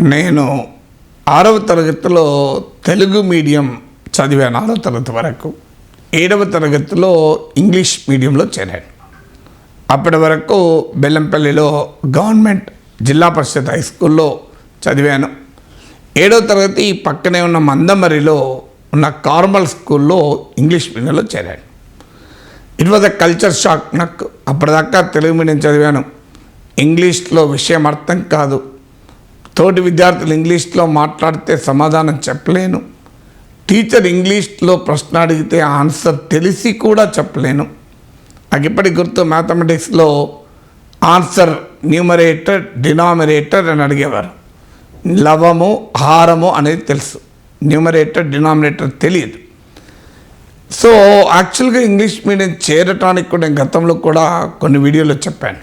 నేను ఆరవ తరగతిలో తెలుగు మీడియం చదివాను ఆరవ తరగతి వరకు. ఏడవ తరగతిలో ఇంగ్లీష్ మీడియంలో చేరాను. అప్పటి వరకు బెల్లంపల్లిలో గవర్నమెంట్ జిల్లా పరిషత్ హై స్కూల్లో చదివాను. ఏడవ తరగతి పక్కనే ఉన్న మందమరిలో ఉన్న కార్మల్ స్కూల్లో ఇంగ్లీష్ మీడియంలో చేరాను. It was a culture shock నాకు. అప్పటిదాకా తెలుగు మీడియం చదివాను. ఇంగ్లీష్లో విషయం అర్థం కాదు. తోటి విద్యార్థులు ఇంగ్లీష్లో మాట్లాడితే సమాధానం చెప్పలేను. టీచర్ ఇంగ్లీష్లో ప్రశ్న అడిగితే ఆన్సర్ తెలిసి కూడా చెప్పలేను. నాకు ఇప్పటికి గుర్తు మ్యాథమెటిక్స్లో ఆన్సర్ న్యూమరేటర్ డినామినేటర్ అని అడిగేవారు. లవము హారము అనేది తెలుసు. న్యూమరేటర్ డినామినేటర్ తెలియదు. సో యాక్చువల్గా ఇంగ్లీష్ మీడియం చేరటానికి కూడా నేను గతంలో కూడా కొన్ని వీడియోలో చెప్పాను.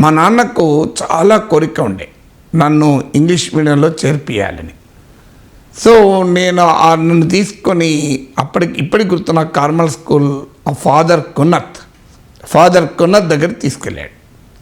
మా నాన్నకు చాలా కోరిక ఉండే. నన్ను ఇంగ్లీష్ మీడియంలో చేర్పియాలని. సో నేను ఆ నన్ను తీసుకొని అప్పటికి ఇప్పటికి గుర్తు నాకు కార్మల్ స్కూల్ ఆ ఫాదర్ కున్నత్ ఫాదర్ కున్నత్ దగ్గర తీసుకెళ్ళాడు.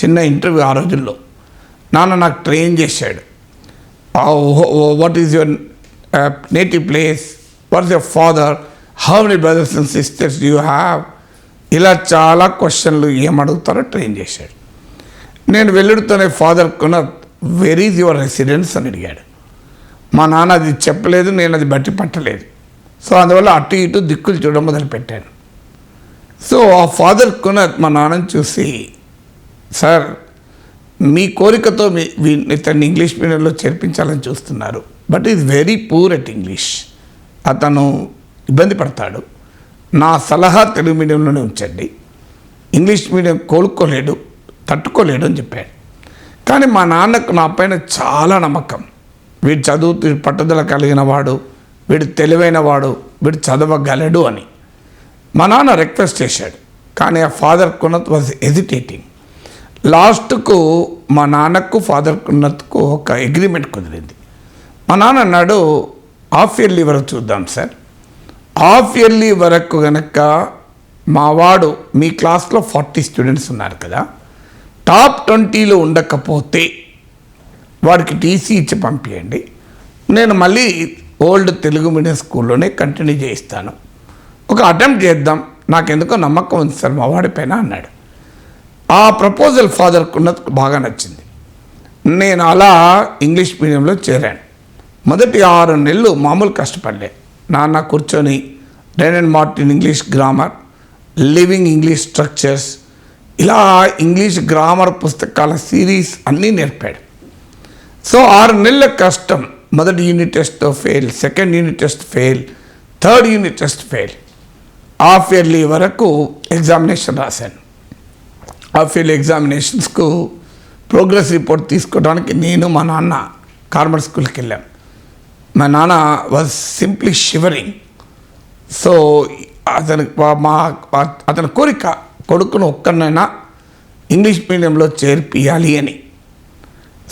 చిన్న ఇంటర్వ్యూ ఆ రోజుల్లో. నాన్న నాకు ట్రైన్ చేశాడు. What is your native place what is your father how many brothers and sisters you have ఇలా చాలా క్వశ్చన్లు ఏం అడుగుతారో ట్రైన్ చేశాడు. నేను వెళ్ళుడుతోనే father Kunnath where is your residence అని అడిగాడు. మా నాన్న అది చెప్పలేదు నేను అది బట్టి పట్టలేదు. సో అందువల్ల అటు ఇటు దిక్కులు చూడడం మొదలుపెట్టాను సో ఆ ఫాదర్ కొన మా నాన్నని చూసి సార్ మీ కోరికతో మీ ఇతన్ని ఇంగ్లీష్ మీడియంలో చేర్పించాలని చూస్తున్నారు. But is very poor at English అతను ఇబ్బంది పడతాడు. నా సలహా తెలుగు మీడియంలోనే ఉంచండి. ఇంగ్లీష్ మీడియం కోలుకోలేడు తట్టుకోలేడు అని చెప్పాడు. కానీ మా నాన్నకు నా పైన చాలా నమ్మకం. వీడు చదువు పట్టుదల కలిగిన వాడు వీడు తెలివైన వాడు వీడు చదవగలడు అని. మా నాన్న రిక్వెస్ట్ చేశాడు కానీ ఆ ఫాదర్ కున్నత్ వాజ్ ఎజిటేటింగ్ లాస్ట్కు మా నాన్నకు ఫాదర్ కున్నత్కు ఒక అగ్రిమెంట్ కుదిరింది. మా నాన్న అన్నాడు హాఫ్ ఇయర్లీ వరకు చూద్దాం సార్. హాఫ్ ఇయర్లీ వరకు కనుక మా వాడు మీ క్లాస్లో ఫార్టీ స్టూడెంట్స్ ఉన్నారు కదా టాప్ ట్వంటీలో ఉండకపోతే వాడికి టీసీ ఇచ్చి పంపించండి నేను మళ్ళీ ఓల్డ్ తెలుగు మీడియం స్కూల్లోనే కంటిన్యూ చేయిస్తాను. ఒక అటెంప్ట్ చేద్దాం. నాకెందుకో నమ్మకం ఉంది సార్ మా పైన అన్నాడు. ఆ ప్రపోజల్ ఫాదర్కు ఉన్నది బాగా నచ్చింది. నేను అలా ఇంగ్లీష్ మీడియంలో చేరాను. మొదటి ఆరు నెలలు మామూలు కష్టపడలే నాన్న కూర్చొని Wren and Martin English grammar living English structures ఇలా ఇంగ్లీష్ గ్రామర్ పుస్తకాల సిరీస్ అన్నీ నేర్పాడు. సో ఆరు నెలల కష్టం. మొదటి unit test fail second unit test fail third unit test fail. Half yearly వరకు ఎగ్జామినేషన్ రాశాను. హాఫ్ ఇయర్లీ ఎగ్జామినేషన్స్కు ప్రోగ్రెస్ రిపోర్ట్ తీసుకోవడానికి నేను మా నాన్న కార్మర్ స్కూల్కి వెళ్ళాం. మా నాన్న వాజ్ సింప్లీ షివరింగ్. సో అతను మా అతని కోరిక కొడుకును ఒక్కరినైనా ఇంగ్లీష్ మీడియంలో చేర్పియాలి అని.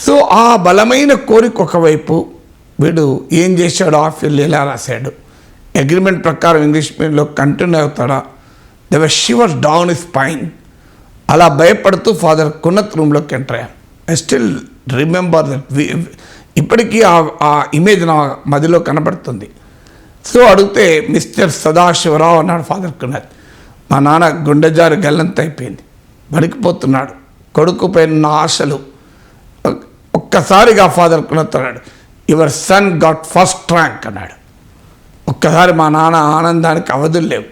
సో ఆ బలమైన కోరిక ఒకవైపు వీడు ఏం చేశాడు ఆఫీల్ ఎలా రాశాడు. అగ్రిమెంట్ ప్రకారం ఇంగ్లీష్ మీడియంలో కంటిన్యూ అవుతాడా? Their shiver down is pain అలా భయపడుతూ ఫాదర్ కున్నత్ రూమ్లోకి ఎంటర్ అయ్యాను ఐ స్టిల్ రిమెంబర్ దట్ ఇప్పటికీ ఆ ఆ ఇమేజ్ నా మదిలో కనబడుతుంది. సో అడిగితే మిస్టర్ సదాశివరావు అన్నాడు ఫాదర్ కున్నత్. మా నాన్న గుండెజారు గల్లంత అయిపోయింది. బడికిపోతున్నాడు. కొడుకు పైన ఆశలు. ఒక్కసారిగా father కొనుతున్నాడు your son got first rank అన్నాడు. ఒక్కసారి మా నాన్న ఆనందానికి అవధులు లేవు.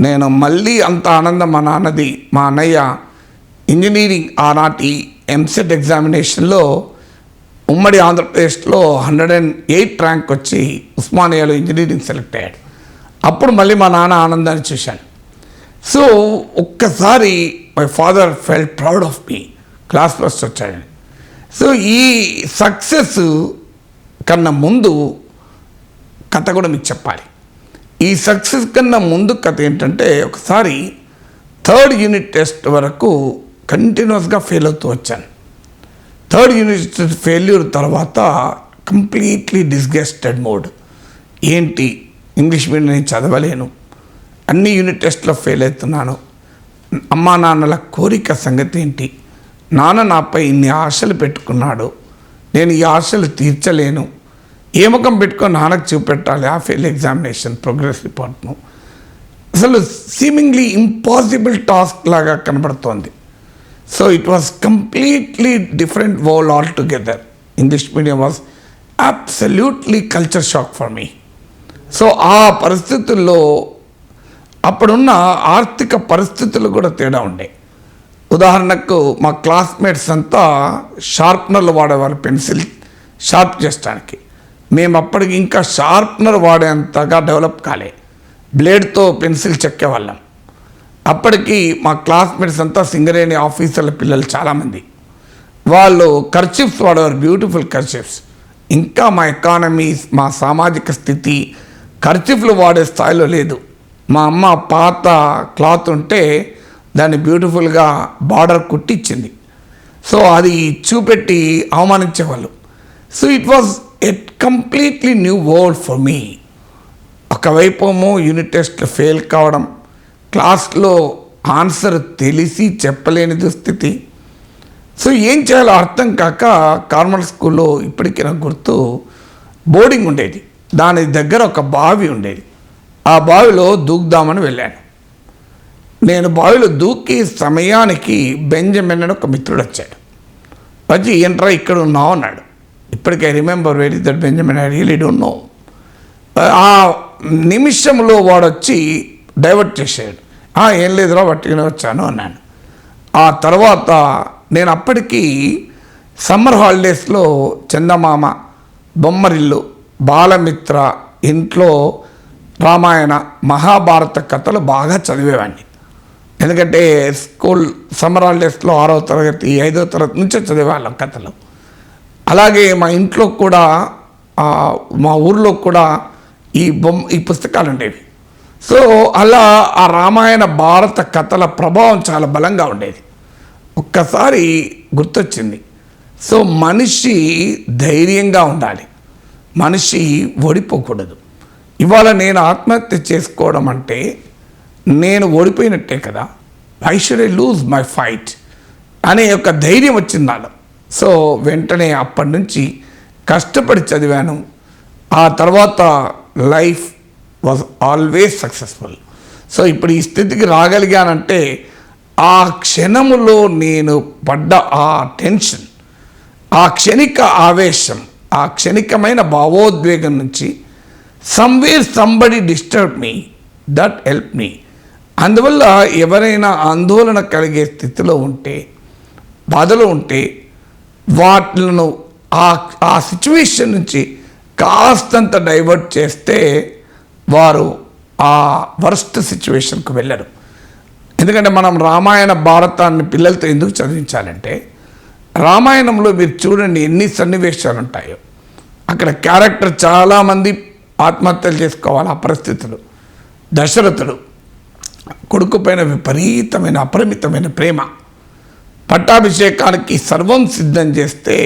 నేను మళ్ళీ అంత ఆనందం మా నాన్నది మా అన్నయ్య ఇంజనీరింగ్ ఆనాటి ఎంసెట్ ఎగ్జామినేషన్లో ఉమ్మడి ఆంధ్రప్రదేశ్లో హండ్రెడ్ అండ్ ఎయిట్ ర్యాంక్ వచ్చి ఉస్మానియాలో ఇంజనీరింగ్ సెలెక్ట్ అయ్యాడు. అప్పుడు మళ్ళీ మా నాన్న ఆనందాన్ని చూశాను సో ఒక్కసారి my father fell proud of me class first వచ్చాయని సో ఈ సక్సెస్ కన్నా ముందు కథ కూడా మీకు చెప్పాలి. ఈ సక్సెస్ కన్నా ముందు కథ ఏంటంటే ఒకసారి థర్డ్ యూనిట్ టెస్ట్ వరకు కంటిన్యూస్గా ఫెయిల్ అవుతూ వచ్చాను. థర్డ్ యూనిట్ టెస్ట్ ఫెయిల్యూర్ తర్వాత కంప్లీట్లీ డిస్గస్టెడ్ మోడ్ ఏంటి? ఇంగ్లీష్ మీడియం నేను చదవలేను. అన్ని యూనిట్ టెస్ట్లో ఫెయిల్ అవుతున్నాను. అమ్మా నాన్నల కోరిక సంగతి ఏంటి? నాన్న నాపై ఇన్ని ఆశలు పెట్టుకున్నాడు. నేను ఈ ఆశలు తీర్చలేను. ఏ ముఖం పెట్టుకొని నాన్నకు చూపెట్టాలి. ఆ ఫెయిల్ ఎగ్జామినేషన్ ప్రోగ్రెస్ రిపోర్ట్ను అసలు సీమింగ్లీ ఇంపాసిబుల్ టాస్క్ లాగా కనబడుతోంది. So it was completely different world altogether English medium was absolutely culture shock for me so ఆ పరిస్థితుల్లో అప్పుడున్న ఆర్థిక పరిస్థితులు కూడా తేడా ఉండే. ఉదాహరణకు మా క్లాస్మేట్స్ అంతా షార్ప్నర్లు వాడేవారు పెన్సిల్ షార్ప్ చేయడానికి మేము అప్పటికి ఇంకా షార్ప్నర్ వాడేంతగా డెవలప్ కాలే. బ్లేడ్తో పెన్సిల్ చెక్కేవాళ్ళం. అప్పటికి మా క్లాస్మేట్స్ అంతా సింగరేణి ఆఫీసర్ల పిల్లలు చాలామంది. వాళ్ళు కర్చిప్స్ వాడేవారు బ్యూటిఫుల్ కర్చిప్స్ ఇంకా మా ఎకానమీ మా సామాజిక స్థితి కర్చిఫ్లు వాడే స్థాయిలో లేదు. మా అమ్మ పాత క్లాత్ ఉంటే దాన్ని బ్యూటిఫుల్గా బార్డర్ కుట్టించింది సో అది చూపెట్టి అవమానించేవాళ్ళు. So it was at completely new world for me. ఒకవైపేమో ఏమో యూనిట్ టెస్ట్ ఫెయిల్ కావడం క్లాస్లో ఆన్సర్ తెలిసి చెప్పలేని దుస్థితి సో ఏం చేయాలో అర్థం కాక కార్మల్ స్కూల్లో ఇప్పటికీ నాకు గుర్తు బోర్డింగ్ ఉండేది. దాని దగ్గర ఒక బావి ఉండేది. ఆ బావిలో దూకుదామని వెళ్ళాను. నేను బావిలో దూకి సమయానికి బెంజమిన్ అని ఒక మిత్రుడు వచ్చాడు. వచ్చి ఏంట్రా ఇక్కడ ఉన్నావు? అన్నాడు. ఇప్పటికే remember very that Benjamin I really don't know ఆ నిమిషంలో వాడు వచ్చి డైవర్ట్ చేశాడు. ఏం లేదురా పట్టుకుని వచ్చాను అన్నాను. ఆ తర్వాత నేను అప్పటికీ సమ్మర్ హాలిడేస్లో చందమామ బొమ్మరిల్లు బాలమిత్ర ఇంట్లో రామాయణ మహాభారత కథలు బాగా చదివేవాడిని. ఎందుకంటే స్కూల్ సమ్మర్ హాలిడేస్లో ఆరో తరగతి ఐదో తరగతి నుంచే చదివేవాళ్ళం కథలు. అలాగే మా ఇంట్లో కూడా మా ఊర్లో కూడా ఈ బొమ్మ ఈ పుస్తకాలు ఉండేవి. సో అలా ఆ రామాయణ భారత కథల ప్రభావం చాలా బలంగా ఉండేది. ఒక్కసారి గుర్తొచ్చింది. సో మనిషి ధైర్యంగా ఉండాలి. మనిషి ఓడిపోకూడదు. ఇవాళ నేను ఆత్మహత్య చేసుకోవడం అంటే నేను ఓడిపోయినట్టే కదా. I should I lose my fight అనే ఒక ధైర్యం వచ్చింది నాలో. సో వెంటనే అప్పటి నుంచి కష్టపడి చదివాను. ఆ తర్వాత life was always successful so ఇప్పుడు ఈ స్థితికి రాగలిగానంటే ఆ క్షణములో నేను పడ్డ ఆ టెన్షన్ ఆ క్షణిక ఆవేశం ఆ క్షణికమైన భావోద్వేగం నుంచి somewhere somebody disturb me that help me అందువల్ల ఎవరైనా ఆందోళన కలిగే స్థితిలో ఉంటే బాధలో ఉంటే వాటిలను ఆ ఆ సిచ్యువేషన్ నుంచి కాస్తంత డైవర్ట్ చేస్తే వారు ఆ వర్స్ట్ సిచ్యువేషన్కు వెళ్ళరు. ఎందుకంటే మనం రామాయణ భారతాన్ని పిల్లలతో ఎందుకు చదివించాలంటే రామాయణంలో మీరు చూడండి ఎన్ని సన్నివేశాలు ఉంటాయో. అక్కడ క్యారెక్టర్ చాలామంది ఆత్మహత్యలు చేసుకోవాలి ఆ పరిస్థితులు. దశరథుడు కొడుకు పైన విపరీతమైన అపరిమితమైన ప్రేమ. పట్టాభిషేకానికి సర్వం సిద్ధం చేస్తే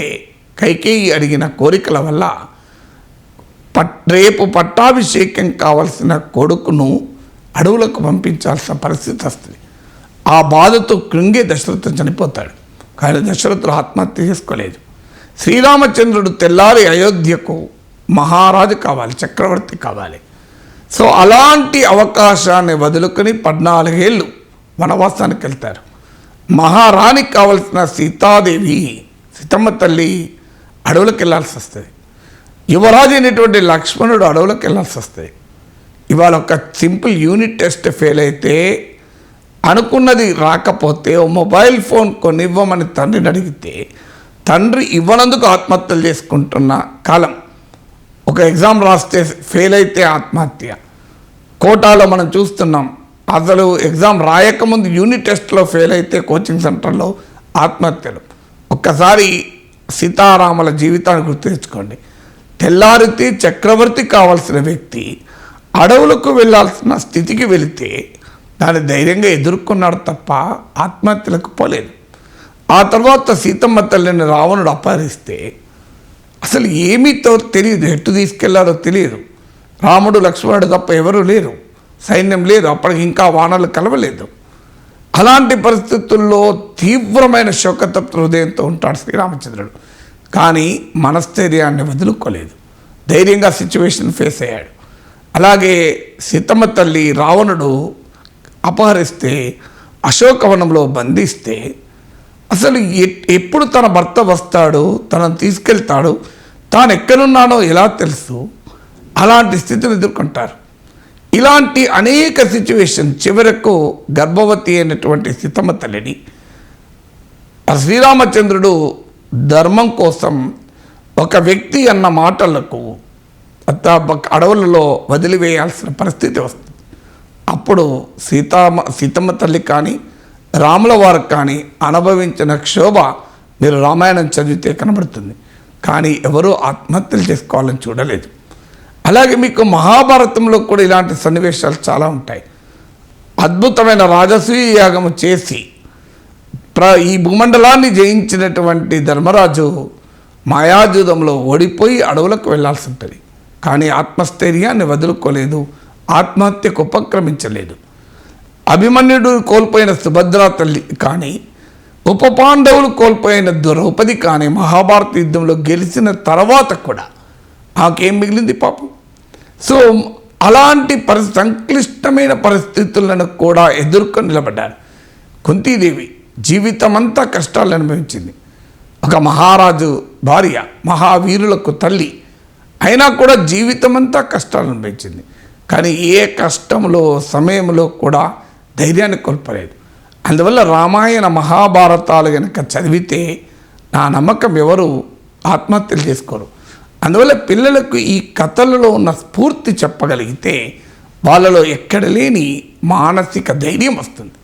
కైకేయి అడిగిన కోరికల వల్ల పట్ రేపు పట్టాభిషేకం కావలసిన కొడుకును అడవులకు పంపించాల్సిన పరిస్థితి వస్తుంది. ఆ బాధతో కృంగే దశరథుడు చనిపోతాడు. కానీ దశరథుడు ఆత్మహత్య చేసుకోలేదు. శ్రీరామచంద్రుడు తెల్లారి అయోధ్యకు మహారాజు కావాలి చక్రవర్తి కావాలి. సో అలాంటి అవకాశాన్ని వదులుకొని పద్నాలుగేళ్ళు వనవాసానికి వెళ్తారు. మహారాణికి కావలసిన సీతాదేవి సీతమ్మ తల్లి అడవులకు వెళ్ళాల్సి వస్తుంది. యువరాజు అయినటువంటి లక్ష్మణుడు అడవులకు వెళ్ళాల్సి వస్తుంది. ఇవాళ ఒక సింపుల్ యూనిట్ టెస్ట్ ఫెయిల్ అయితే అనుకున్నది రాకపోతే ఓ మొబైల్ ఫోన్ కొనివ్వమని తండ్రిని అడిగితే తండ్రి ఇవ్వనందుకు ఆత్మహత్యలు చేసుకుంటున్న కాలం. ఒక ఎగ్జామ్ రాస్తే ఫెయిల్ అయితే ఆత్మహత్య. కోటాలో మనం చూస్తున్నాం అసలు ఎగ్జామ్ రాయకముందు యూనిట్ టెస్ట్లో ఫెయిల్ అయితే కోచింగ్ సెంటర్లో ఆత్మహత్యలు. ఒక్కసారి సీతారాముల జీవితాన్ని గుర్తు తెచ్చుకోండి. తెల్లారితే చక్రవర్తి కావాల్సిన వ్యక్తి అడవులకు వెళ్ళాల్సిన స్థితికి వెళితే దాన్ని ధైర్యంగా ఎదుర్కొన్నాడు తప్ప ఆత్మహత్యలకు పోలేదు. ఆ తర్వాత సీతమ్మ తల్లిని రావణుడు అపహరిస్తే అసలు ఏమీతో తెలియదు. ఎటు తీసుకెళ్ళారో తెలియదు. రాముడు లక్ష్మణుడు తప్ప ఎవరూ లేరు. సైన్యం లేదు. అప్పటికి ఇంకా వానలు కలవలేదు. అలాంటి పరిస్థితుల్లో తీవ్రమైన శోకతప్త హృదయంతో ఉంటాడు శ్రీరామచంద్రుడు. కానీ మనస్థైర్యాన్ని వదులుకోలేదు. ధైర్యంగా సిచ్యువేషన్ ఫేస్ అయ్యాడు. అలాగే సీతమ్మ తల్లి రావణుడు అపహరిస్తే అశోకవనంలో బంధిస్తే అసలు ఎ- ఎప్పుడు తన భర్త వస్తాడు తనను తీసుకెళ్తాడు తాను ఎక్కడున్నాడో ఎలా తెలుసు? అలాంటి స్థితిని ఎదుర్కొంటారు. ఇలాంటి అనేక సిచ్యువేషన్ చివరకు గర్భవతి అయినటువంటి సీతమ్మ తల్లిని. శ్రీరామచంద్రుడు ధర్మం కోసం ఒక వ్యక్తి అన్న మాటలకు అత్త అడవులలో వదిలివేయాల్సిన పరిస్థితి వస్తుంది. అప్పుడు సీతామ సీతమ్మ తల్లి కానీ రాముల వారికి కానీ అనుభవించిన క్షోభ మీరు రామాయణం చదివితే కనబడుతుంది. కానీ ఎవరూ ఆత్మహత్యలు చేసుకోవాలని చూడలేదు. అలాగే మీకు మహాభారతంలో కూడా ఇలాంటి సన్నివేశాలు చాలా ఉంటాయి. అద్భుతమైన రాజసూయ యాగము చేసి ప్ర ఈ భూమండలాన్ని జయించినటువంటి ధర్మరాజు మాయాజూదంలో ఓడిపోయి అడవులకు వెళ్ళాల్సి ఉంటుంది. కానీ ఆత్మస్థైర్యాన్ని వదులుకోలేదు ఆత్మహత్యకు ఉపక్రమించలేదు. అభిమన్యుడు కోల్పోయిన సుభద్రా తల్లి కానీ ఉప పాండవులు కోల్పోయిన ద్రౌపది కానీ మహాభారత యుద్ధంలో గెలిచిన తర్వాత కూడా ఆకేం మిగిలింది పాపం. సో అలాంటి పరి సంక్లిష్టమైన పరిస్థితులను కూడా ఎదుర్కొని నిలబడ్డారు కుంతీదేవి. జీవితమంతా కష్టాలు అనుభవించింది. ఒక మహారాజు భార్య మహావీరులకు తల్లి అయినా కూడా జీవితమంతా కష్టాలు అనుభవించింది. కానీ ఏ కష్టంలో సమయంలో కూడా ధైర్యాన్ని కోల్పోలేదు. అందువల్ల రామాయణ మహాభారతాలు కనుక చదివితే నా నమ్మకం ఎవరు ఆత్మహత్యలు చేసుకోరు. అందువల్ల పిల్లలకు ఈ కథలలో ఉన్న స్ఫూర్తి చెప్పగలిగితే వాళ్ళలో ఎక్కడ లేని మానసిక ధైర్యం వస్తుంది.